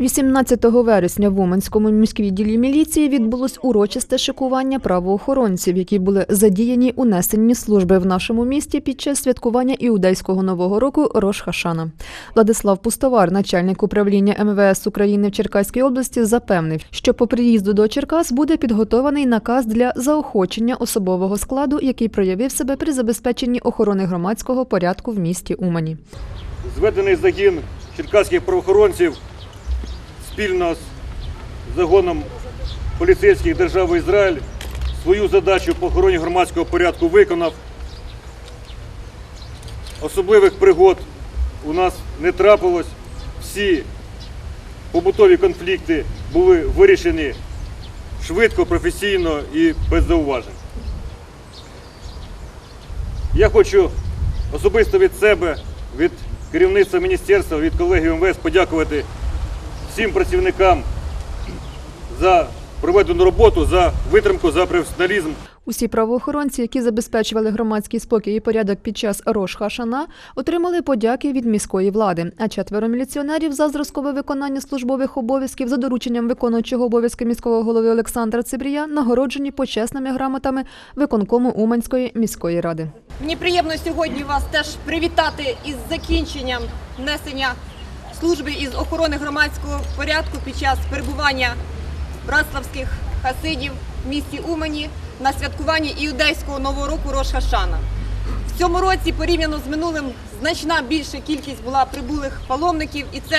18 вересня в Уманському міськвідділі міліції відбулось урочисте шикування правоохоронців, які були задіяні у несенні служби в нашому місті під час святкування іудейського нового року Рош Хашана. Владислав Пустовар, начальник управління МВС України в Черкаській області, запевнив, що по приїзду до Черкас буде підготований наказ для заохочення особового складу, який проявив себе при забезпеченні охорони громадського порядку в місті Умані. зведений загін черкаських правоохоронців спільно з загоном поліцейських держави Ізраїль свою задачу по охороні громадського порядку виконав. Особливих пригод у нас не трапилось. Всі побутові конфлікти були вирішені швидко, професійно і без зауважень. Я хочу особисто від себе, від керівництва міністерства, від колегів МВС подякувати всім працівникам за проведену роботу, за витримку, за професіоналізм. Усі правоохоронці, які забезпечували громадський спокій і порядок під час Рош Хашана, отримали подяки від міської влади. А четверо міліціонерів за зразкове виконання службових обов'язків за дорученням виконуючого обов'язки міського голови Олександра Цибрія нагороджені почесними грамотами виконкому Уманської міської ради. Мені приємно сьогодні вас теж привітати із закінченням несення служби із охорони громадського порядку під час перебування братславських хасидів в місті Умані на святкуванні іудейського нового року Рош Хашана. В цьому році, порівняно з минулим, значна більша кількість була прибулих паломників, і це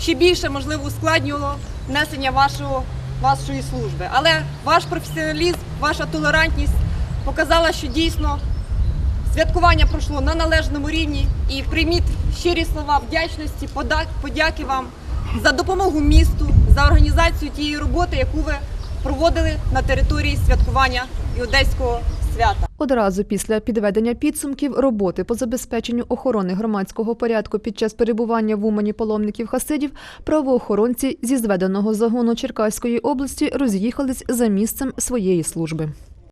ще більше можливо ускладнювало несення вашого вашої служби. Але ваш професіоналізм, ваша толерантність показала, що дійсно Святкування пройшло на належному рівні і прийміть щирі слова вдячності, подяки вам за допомогу місту, за організацію тієї роботи, яку ви проводили на території святкування іудейського свята. Одразу після підведення підсумків роботи по забезпеченню охорони громадського порядку під час перебування в Умані паломників хасидів правоохоронці зі зведеного загону Черкаської області роз'їхались за місцем своєї служби.